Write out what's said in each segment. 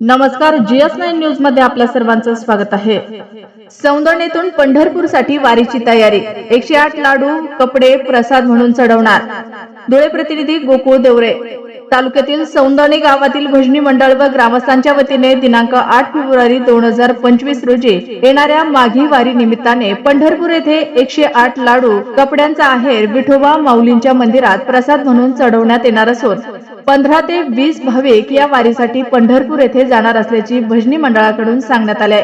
नमस्कार GS nine न्यूजमध्ये आपल्या सर्वांचं स्वागत आहे. सौंदर्यातून पंढरपूरसाठी वारीची तयारी. एकशे आठ लाडू कपडे प्रसाद म्हणून चढवणार. धुळे प्रतिनिधी गोकुळ देवरे. तालुक्यातील सौंदर्य गावातील भजनी मंडळ व ग्रामस्थांच्या वतीने दिनांक आठ फेब्रुवारी दोन हजार पंचवीस रोजी येणाऱ्या माघी वारी निमित्ताने पंढरपूर येथे एकशे आठ लाडू कपड्यांचा आहेर विठोबा माऊलींच्या मंदिरात प्रसाद म्हणून चढवण्यात येणार असून पंधरा ते वीस भाविक या वारीसाठी पंढरपूर येथे जाणार असल्याची भजनी मंडळाकडून सांगण्यात आले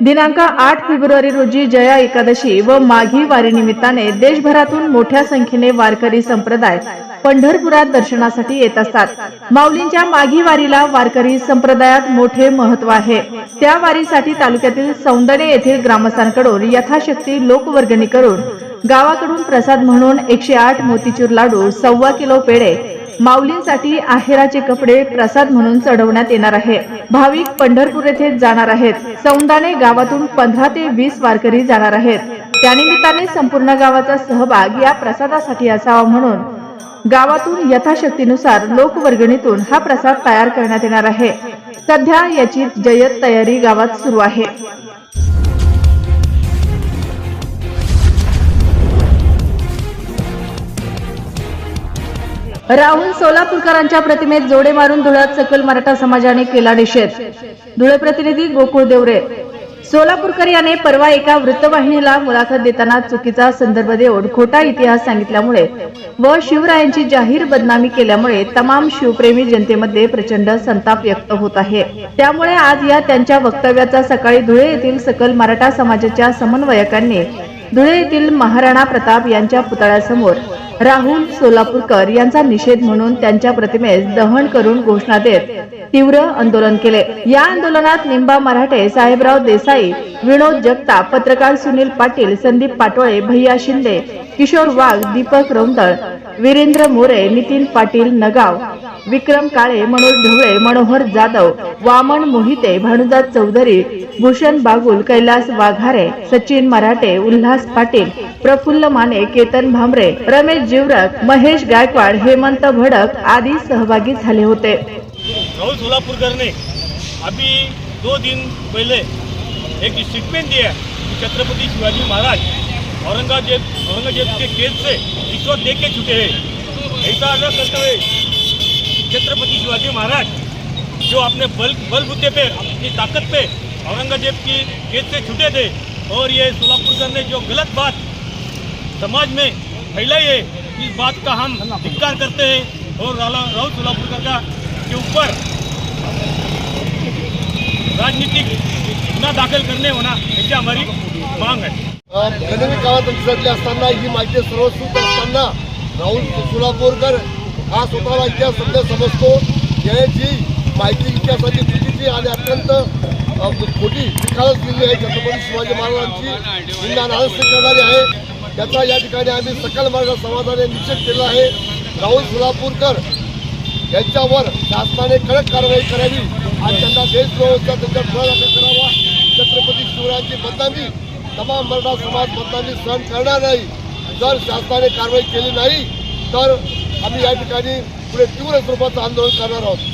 दिनांक आठ फेब्रुवारी रोजी जया एकादशी व माघी वारी निमित्ताने देशभरातून मोठ्या संख्येने वारकरी संप्रदाय पंढरपुरात दर्शनासाठी येत असतात. माऊलींच्या माघी वारीला वारकरी संप्रदायात मोठे महत्त्व आहे. त्या वारीसाठी तालुक्यातील सौंदर्य येथील ग्रामस्थांकडून यथाशक्ती लोकवर्गणी करून गावाकडून प्रसाद म्हणून एकशे आठ मोतीचूर लाडू सव्वा किलो पेढे माऊलींसाठी आहेराचे कपडे प्रसाद म्हणून चढवण्यात येणार आहे. भाविक पंढरपूर येथे जाणार आहेत. सौंदाने गावातून पंधरा ते वीस वारकरी जाणार आहेत. त्यानिमित्ताने संपूर्ण गावाचा सहभाग या प्रसादासाठी असावा म्हणून गावातून यथाशक्तीनुसार लोकवर्गणीतून हा प्रसाद तयार करण्यात येणार आहे. सध्या याची जय्यत तयारी गावात सुरू आहे. राहुल सोलापूरकरांच्या प्रतिमेत जोडे मारून धुळ्यात सकल मराठा समाजाने केला निषेध धुळे प्रतिनिधी गोकुळ देवरे. सोलापूरकर याने परवा एका वृत्तवाहिनीला मुलाखत देताना चुकीचा संदर्भ देऊन खोटा इतिहास सांगितल्यामुळे व शिवरायांची जाहीर बदनामी केल्यामुळे तमाम शिवप्रेमी जनतेमध्ये प्रचंड संताप व्यक्त होत आहे. त्यामुळे आज या त्यांच्या वक्तव्याचा सकाळी धुळे येथील सकल मराठा समाजाच्या समन्वयकांनी धुळे येथील महाराणा प्रताप यांच्या पुतळ्यासमोर राहुल सोलापूरकर यांचा निषेध म्हणून त्यांच्या प्रतिमेस दहन करून घोषणा देत तीव्र आंदोलन केले. या आंदोलनात निंबा मराठे साहेबराव देसाई विनोद जगताप पत्रकार सुनील पाटील संदीप पाटोळे भैया शिंदे किशोर वाघ दीपक रौंदळ वीरेंद्र मोरे नितीन पाटील नगाव विक्रम काळे मनोज ढवळे मनोहर जाधव वामन मोहिते भानुदास चौधरी भूषण बागुल कैलास वाघारे सचिन मराठे उल्हास पाटील प्रफुल्ल माने केतन भामरे रमेश जिवरक महेश गायकवाड हेमंत भडक आदी सहभागी झाले होते. राहुल सोलापुरकर ने अभी दो दिन पहले एक स्टेटमेंट दिया कि छत्रपति शिवाजी महाराज औरंगजेब औरंगजेब के केस से रिश्वत दे के छूटे हैं. ऐसा न करते हुए छत्रपति शिवाजी महाराज जो अपने बल बलबूते पे अपनी ताकत पे औरंगज़ेब की केस से छूटे थे और ये सोलापुरकर ने जो गलत बात समाज में फैलाई है, इस बात का हम धिक्कार करते हैं और राहुल सोलापुरकर का के ऊपर राजनीतिक गुन्हा दाखल करणे होना याची हमारी मांग है। राहुल सोलापूरकर हा स्वतःला इतिहास समजा समजतो याची माहिती इतिहासाची चुकीची आणि अत्यंत खोटी निकालच दिली आहे. छत्रपती शिवाजी महाराजांची जिल्हा नाराज करणारी आहे. त्याचा या ठिकाणी आम्ही सकल मार्ग समाजाने निषेध केला आहे. राहुल सोलापूरकर यांच्यावर शासनाने कडक कारवाई करावी आणि त्यांना देशद्रोहाचा त्यांच्या खुलासा करावा. छत्रपती शिवरायांची बदनामी तमाम मराठा समाज बदनामी सहन करणार नाही. जर शासनाने कारवाई केली नाही तर आम्ही या ठिकाणी पुढे तीव्र स्वरूपाचं आंदोलन करणार आहोत.